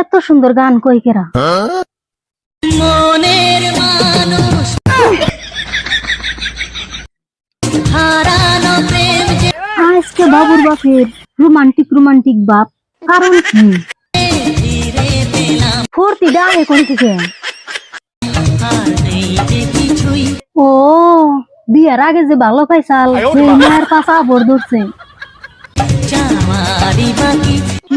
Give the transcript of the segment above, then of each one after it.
এত সুন্দর গান কই কেরা? মনের মানুষ। আজকে বাবুর বাপের রোমান্টিক রোমান্টিক বাপ। কারণ কি? ফিরে ফুর্তি ডালে কোন থেকে? ও বিয়ার আগে যে ভালো পাইছাল সেই মায়ের পাশা ভর ধরছে।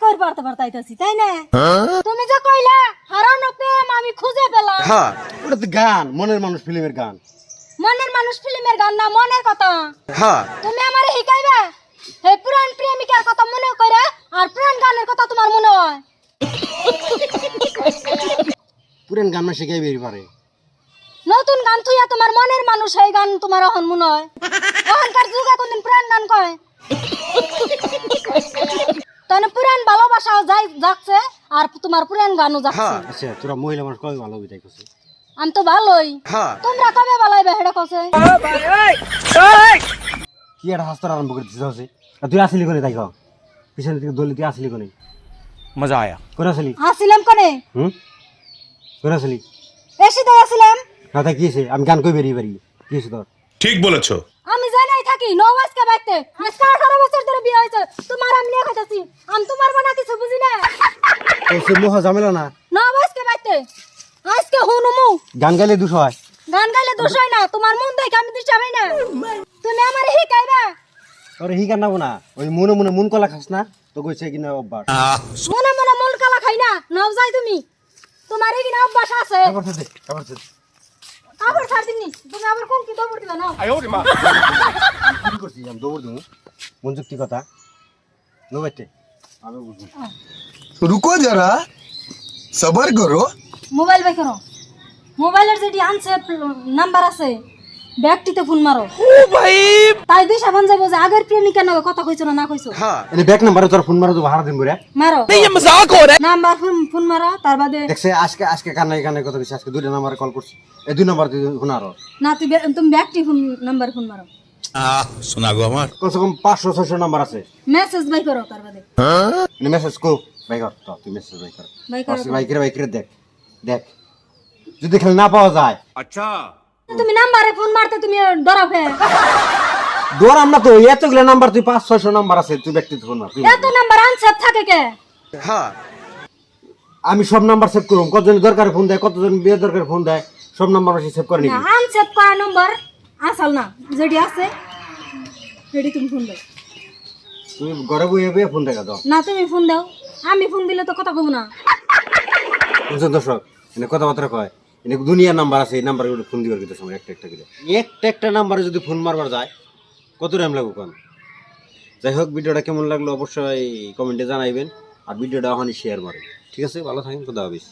পারতে পারতাইতাছি তাই না? তুমি যে কইলা হারানো প্রেম আমি খুঁজে পেলাম। হ্যাঁ। ওটা তো গান মনের মানুষ ফিল্মের গান। মনের মানুষ ফিল্মের গান না মনের কথা। হ্যাঁ। তুমি আমারে শিখাইবা? হে পুরান প্রেমিকার কথা মনে কইরা আর পুরান গানের কথা তোমার মনে হয়। পুরান গান না শিখাই বেরি পারে নতুন গান থুইয়া তোমার মনের মানুষ এই গান তোমার অহন মনে হয়। অহংকার যুগে কোনদিন পুরান গান কয়। ভালোবাসাও যাই যাচ্ছে। আর তোমার পুরান গানও যাচ্ছে। হ্যাঁ আচ্ছা তোরা মহিলা মানুষ কবে ভালো বিদায় করছে আমি তো ভালোই। হ্যাঁ। তোমরা কবে বালাইবে হেডা কছে কি একটা হাসতে আরম্ভ করে দিতে হচ্ছে? আর তুই আসলি কোনে তাই কও? পিছনে থেকে দলি তুই আসলি কোনে? মজা আয়া। কোনে আসলি? আসিলাম কোনে? হুম? কোনে আসলি? এসে তো আসিলাম। না তাই কি হয়েছে আমি গান কই বেরিয়ে পারি কি হয়েছে তোর? ঠিক বলেছ। আমি যাই নাই থাকি নৌ আজকে বাইতে আজকে আঠারো বছর ধরে বিয়ে হয়েছে তোমার আমি নিয়ে খাইতেছি আমি তোমার বানা কিছু বুঝি না এই সে মহা ঝামেলা না। নৌ আজকে বাইতে। আজকে হুনুমু গান গাইলে দুশো হয়। গান গাইলে দোষ হয় না। তোমার মন দেখে আমি দিশা পাই না? তুমি আমার শিখাইবা? তোর হি গান নাবো না। ওই মনে মনে মন কলা খাস না তো কইছে কিনা অভ্যাস। মনে মনে মন কালা খাই না নাও যাই তুমি। তোমার এই কিনা অভ্যাস আছে? আবার সাথে আবার সাথে আবার ছাড় দিনি তুমি আবার কোন কি দৌড় দিবা নাও। কি করছি আমি দৌড় দেবো মন যুক্তি কথা। নো বাইতে। আমি বুঝব रुको जरा सबर करो মোবাইল বাই করো মোবাইলের যেটি আনছে নাম্বার আছে ব্যাগটিতে ফোন মারো ও ভাই তাই দুই সাবান যাইবো যে আগের প্রেমিকা নামে কথা কইছো না না কইছো হ্যাঁ এনে ব্যাক নাম্বারে তোর ফোন মারা তো ভাড়া দিন করে মারো নাম্বার ফোন ফোন মারো তার বাদে দেখছে আজকে আজকে কান্নাই কান্নাই কথা কইছে আজকে দুইটা নাম্বারে কল করছি এই দুই নাম্বার তুই ফোন আরো না তুই বে- তুমি ব্যাগটি ফোন নাম্বার ফোন মারো আহ শোনা গো আমার। কমসে কম পাঁচশো ছয়শো নাম্বার আছে। মেসেজ বাই করো তার বাদে। এনে মেসেজ কো? বাই কর তো তুই মেসেজ বাই কর। বাই করে বাই করে। দেখ দেখ। যদি খেলে না পাওয়া যায়। তুমি নাম্বারে ফোন মারতে তুমি ডরাও ফে দৌড় আমরা তো এতগুলো নাম্বার তুই পাঁচ ছয়শো নাম্বার আছে তুই ব্যক্তি ফোন মার এত নাম্বার আনসার থাকে কে? হ্যাঁ। আমি সব নাম্বার সেভ করব কতজন দরকার ফোন দেয় কতজন বিয়ে দরকার ফোন দেয় সব নাম্বার সেভ করে নিবি। আনসার কয় নাম্বার আসল না যেটি আছে। সেটি তুমি ফোন দাও। তুই ঘরে বইয়ে বইয়ে ফোন দেখা দাও। না তুমি ফোন দাও। আমি ফোন দিলে তো কথা কব না। বুঝছেন দর্শক এনে কথাবার্তা কয়। এনে দুনিয়ার নাম্বার আছে এই নাম্বারে ফোন দিবার কিন্তু সময় একটা একটা করে। একটা একটা নাম্বারে যদি ফোন মারবার যায় কত টাইম লাগবে কোন? যাই হোক ভিডিওটা কেমন লাগল অবশ্যই কমেন্টে জানাইবেন আর ভিডিওটা ওখানে শেয়ার মারেন ঠিক আছে ভালো থাকেন খুদা হাফিজ।